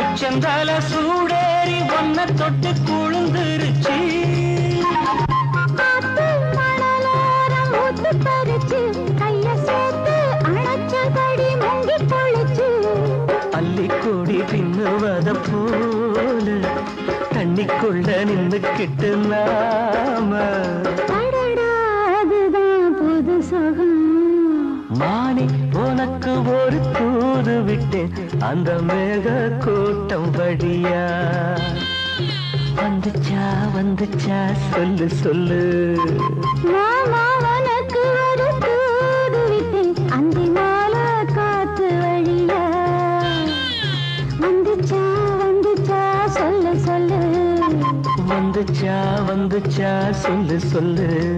உச்சந்தால சூடேறி ஒன்ன தொட்டு குழுந்துருச்சு. பள்ளிக்கூடி பின்னுவத போல தண்ணிக்குள்ள நின்று கிட்டு நாம. புது சுகம். மானே உனக்கு ஒரு தூது விட்டேன். அந்த மேக கூட்டம் வழியா. வந்துச்சா வந்துச்சா சொல்லு சொல்லு. மாமா உனக்கு ஒரு தூது விட்டேன். அந்தி மால காத்து வழியா. வந்துச்சா வந்துச்சா சொல்லு சொல்லு. வந்துச்சா வந்துச்சா சொல்லு சொல்லு.